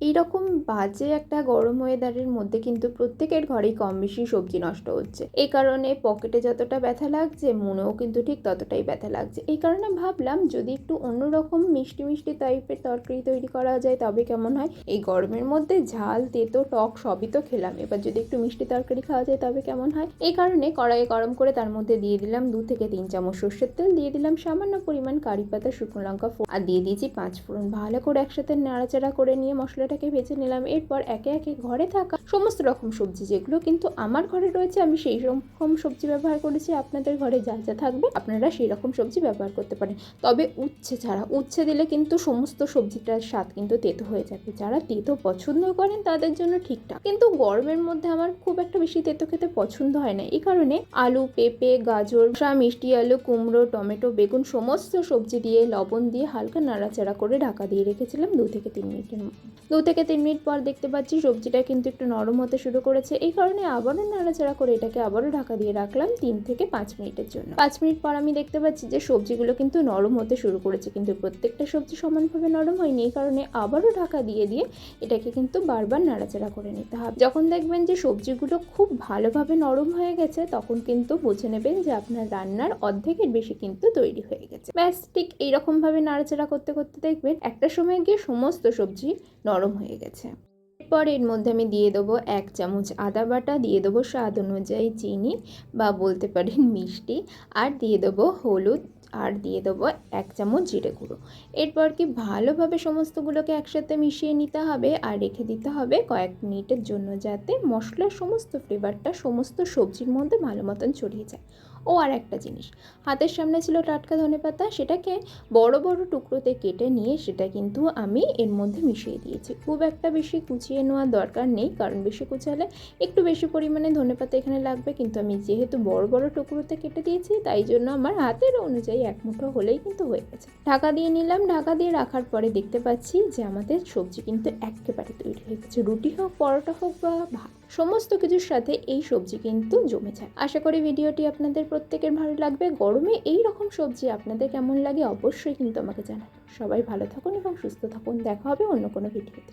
এইরকম বাজে একটা গরম ওয়েদারের মধ্যে কিন্তু প্রত্যেকের ঘরেই কম বেশি সবজি নষ্ট হচ্ছে। এই কারণে পকেটে যতটা ব্যথা লাগছে, মনেও কিন্তু ঠিক ততটাই ব্যথা লাগছে। এই কারণে ভাবলাম, যদি একটু অন্যরকম মিষ্টি মিষ্টি টাইপের তরকারি তৈরি করা যায়, তবে কেমন হয়? এই গরমের মধ্যে ঝাল, তেতো, টক সবই তো খেলাম। এবার যদি একটু মিষ্টি তরকারি খাওয়া যায়, তবে কেমন হয়? এই কারণে কড়াইয়ে গরম করে তার মধ্যে দিয়ে দিলাম দু থেকে তিন চামচ সর্ষের তেল, দিয়ে দিলাম সামান্য পরিমাণ কারি পাতা, শুকনো লঙ্কা আর দিয়ে দিয়েছি পাঁচ ফোড়ন। ভালো করে একসাথে নাড়াচাড়া করে নিয়ে মশলাটাকে ভেজে নিলাম। এরপর একে একে ঘরে থাকা সমস্ত রকম সবজি যেগুলো কিন্তু আমার ঘরে রয়েছে আমি সেই রকম সবজি ব্যবহার করেছি। আপনাদের ঘরে যা যা থাকবে আপনারা সেই রকম সবজি ব্যবহার করতে পারেন। তবে উচ্ছে ছাড়া উচ্ছে দিলে কিন্তু সমস্ত সবজিটার স্বাদ কিন্তু তেতো হয়ে যাবে। যারা তেতো পছন্দ করেন তাদের জন্য ঠিকঠাক কিন্তু গরমের মধ্যে আমার খুব একটা বেশি তেতো খেতে পছন্দ হয় না। এই কারণে আলু পেঁপে গাজর শসা, মিষ্টি আলু কুমড়ো টমেটো বেগুন সমস্ত সবজি দিয়ে লবণ দিয়ে হালকা নাড়াচাড়া করে ঢাকা দিয়ে রেখেছিলাম দু থেকে তিন মিনিটের দু থেকে তিন মিনিট পর দেখতে পাচ্ছি সবজিটা কিন্তু একটু নরম হতে শুরু করেছে। এই কারণে আবারও নাড়াচাড়া করে এটাকে আবারও ঢাকা দিয়ে রাখলাম তিন থেকে পাঁচ মিনিটের জন্য। পাঁচ মিনিট পর আমি দেখতে পাচ্ছি যে সবজিগুলো কিন্তু নরম হতে শুরু করেছে, কিন্তু প্রত্যেকটা সবজি সমানভাবে নরম হয়নি। এই কারণে আবারও ঢাকা দিয়ে দিয়ে এটাকে কিন্তু বারবার নাড়াচাড়া করে নিতে হবে। যখন দেখবেন যে সবজিগুলো খুব ভালোভাবে নরম হয়ে গেছে, তখন কিন্তু বুঝে নেবেন যে আপনার রান্নার অর্ধেকের বেশি কিন্তু তৈরি হয়ে গেছে। ব্যাস, ঠিক এইরকমভাবে নাড়াচাড়া করতে করতে দেখবেন একটা সময় গিয়ে সমস্ত সবজি নরম হয়ে গেছে। এরপর এর মধ্যে আমি দিয়ে দেবো এক চামচ আদা বাটা, দিয়ে দেবো স্বাদ অনুযায়ী চিনি বা বলতে পারেন মিষ্টি, আর দিয়ে দেবো হলুদ, আর দিয়ে দেবো এক চামচ জিরে গুঁড়ো। এরপর কি ভালোভাবে সমস্তগুলোকে একসাথে মিশিয়ে নিতে হবে আর রেখে দিতে হবে কয়েক মিনিটের জন্য যাতে মশলার সমস্ত ফ্লেভারটা সমস্ত সবজির মধ্যে ভালো মতন ছড়িয়ে যায়। ও আর একটা জিনিস। হাতের সামনে ছিল টাটকা ধনেপাতা সেটাকে বড় বড় টুকরোতে কেটে নিয়ে সেটা কিন্তু আমি এর মধ্যে মিশিয়ে দিয়েছি। খুব একটা বেশি কুচিয়ে নেওয়ার দরকার নেই, কারণ বেশি কুচালে একটু বেশি পরিমাণে ধনেপাতা এখানে লাগবে। কিন্তু আমি যেহেতু বড় বড় টুকরোতে কেটে দিয়েছি, তাই জন্য আমার হাতের অনুযায়ী এক মুঠো হলেই কিন্তু হয়ে গেছে। ঢাকা দিয়ে নিলাম। ঢাকা দিয়ে রাখার পরে দেখতে পাচ্ছি যে আমাদের সবজি কিন্তু একেবারে তৈরি হয়ে গেছে। রুটি হোক, পরোটা হোক বা ভাত। সমস্ত কিছুর সাথে এই সবজি কিন্তু জমে যায় আশা করি ভিডিওটি আপনাদের প্রত্যেকের ভালো লাগবে। গরমে এই রকম সবজি আপনাদের কেমন লাগে অবশ্যই কিন্তু আমাকে জানান সবাই ভালো থাকুন এবং সুস্থ থাকুন। দেখা হবে অন্য কোনো ভিডিওতে।